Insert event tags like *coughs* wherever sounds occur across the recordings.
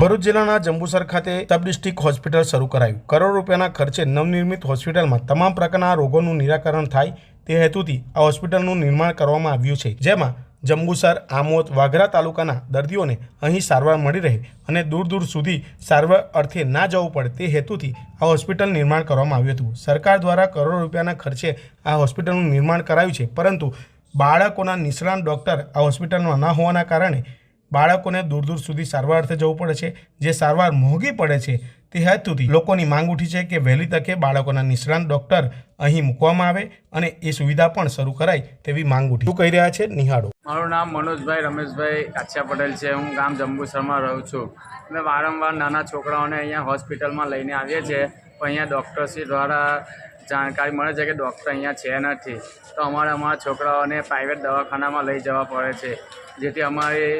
ભરૂચ જિલ્લાના જંબુસર ખાતે sub district hospital શરૂ કરાયું. કરોડ રૂપિયાના ખર્ચે નવનિર્મિત હોસ્પિટલમાં તમામ પ્રકારના રોગોનું નિરાકરણ થાય તે હેતુથી આ હોસ્પિટલનું નિર્માણ કરવામાં આવ્યું છે. જેમાં જંબુસર, આમોદ, વાઘરા તાલુકાના દર્દીઓને અહીં સારવાર મળી રહે અને દૂર દૂર સુધી સારવાર અર્થે ના જવું પડે તે હેતુથી આ હોસ્પિટલ નિર્માણ કરવામાં આવ્યું હતું. સરકાર દ્વારા કરોડ રૂપિયાના ખર્ચે આ હોસ્પિટલનું નિર્માણ કરાયું છે, પરંતુ બાળકોના નિષ્ણાંત ડૉક્ટર આ હોસ્પિટલમાં ન હોવાના કારણે બાળકોને દૂર દૂર સુધી સારવાર અર્થે જવું પડે છે. જે સારવાર મોંઘી પડે છે તે હેતુથી લોકોની માંગ ઉઠી છે કે વહેલી તકે બાળકોના નિષ્ણાંત ડોક્ટર અહીં મૂકવામાં આવે અને એ સુવિધા પણ શરૂ કરાય તેવી માંગ ઉઠી. કહી રહ્યા છે? નિહાળો. મારું નામ મનોજભાઈ રમેશભાઈ કાછિયા પટેલ છે. હું ગામ જંબુસરમાં રહું છું. અમે વારંવાર નાના છોકરાઓને અહીંયા હોસ્પિટલમાં લઈને આવીએ છીએ. પણ અહીંયા ડૉક્ટરશ્રી દ્વારા જાણકારી મળે છે કે ડૉક્ટર અહીંયા છે નથી. તો અમારે અમારા છોકરાઓને પ્રાઇવેટ દવાખાનામાં લઈ જવા પડે છે. જેથી અમારી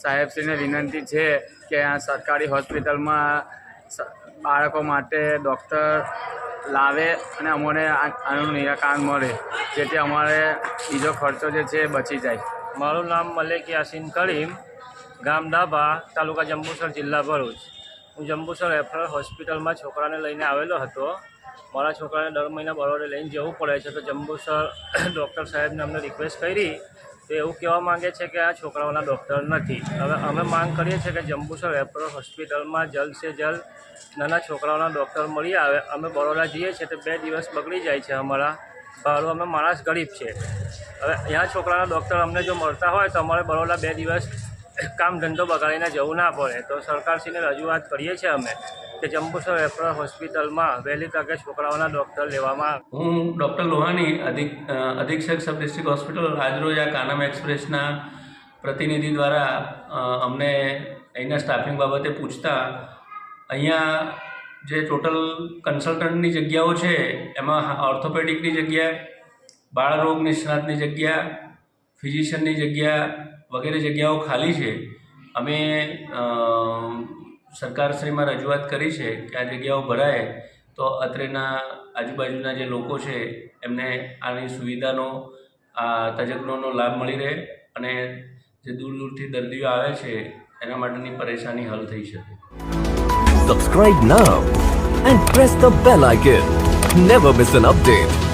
સાહેબશ્રીને વિનંતી છે કે આ સરકારી હોસ્પિટલમાં બાળકો માટે ડૉક્ટર લાવે અને અમને આનું નિરાકરણ મળે, જેથી અમારે બીજો ખર્ચો જે છે બચી જાય. મારું નામ મલેક યાસીન કરીમ, ગામ ડાભા, તાલુકા જંબુસર, જિલ્લા ભરૂચ. હું જંબુસર રેફરલ હોસ્પિટલમાં છોકરાને લઈને આવેલો હતો. મારા છોકરાને દર મહિના બરોડે લઈને જવું પડે છે, તો જંબુસર *coughs* ડૉક્ટર સાહેબને અમને રિક્વેસ્ટ કરી તો એવું કહેવા માંગે છે કે આ છોકરાઓના ડૉક્ટર નથી. હવે અમે માંગ કરીએ છીએ કે જંબુસર રેફરલ હોસ્પિટલમાં જલ્દ સે જલ્દ નાના છોકરાઓના ડૉક્ટર મળી આવે. અમે બરોડા જઈએ છીએ તો બે દિવસ બગડી જાય છે અમારા ભાડું. અમે માણસ ગરીબ છે હવે અહીંયા છોકરાના ડૉક્ટર અમને જો મળતા હોય તો અમારે બરોડા બે દિવસ કામ ધંધો બગાડીને જવું ના પડે. તો સરકારશ્રીને રજૂઆત કરીએ છીએ અમે કે જંબુસર રેફરલ હોસ્પિટલમાં વહેલી તકે છોકરાઓના ડૉક્ટર લેવામાં હું ડૉક્ટર લોહાણી, અધિક અધિક્ષક સબ ડિસ્ટ્રિક્ટ હોસ્પિટલ આજરોજ આ કાનમ એક્સપ્રેસના પ્રતિનિધિ દ્વારા અમને અહીંના સ્ટાફિંગ બાબતે પૂછતા, અહીંયા જે ટોટલ કન્સલ્ટન્ટની જગ્યાઓ છે, એમાં ઓર્થોપેડિકની જગ્યા, બાળરોગ નિષ્ણાતની જગ્યા, ફિઝિશિયનની જગ્યા વગેરે જગ્યાઓ ખાલી છે. અમે સરકારશ્રીમાં રજૂઆત કરી છે કે આ જગ્યાઓ ભરાય તો અત્રેના આજુબાજુના જે લોકો છે એમને આની સુવિધાનો, આ તજજ્ઞોનો લાભ મળી રહે અને જે દૂર દૂરથી દર્દીઓ આવે છે એના માટેની પરેશાની હલ થઈ શકે. Subscribe now and press the bell icon never miss an update.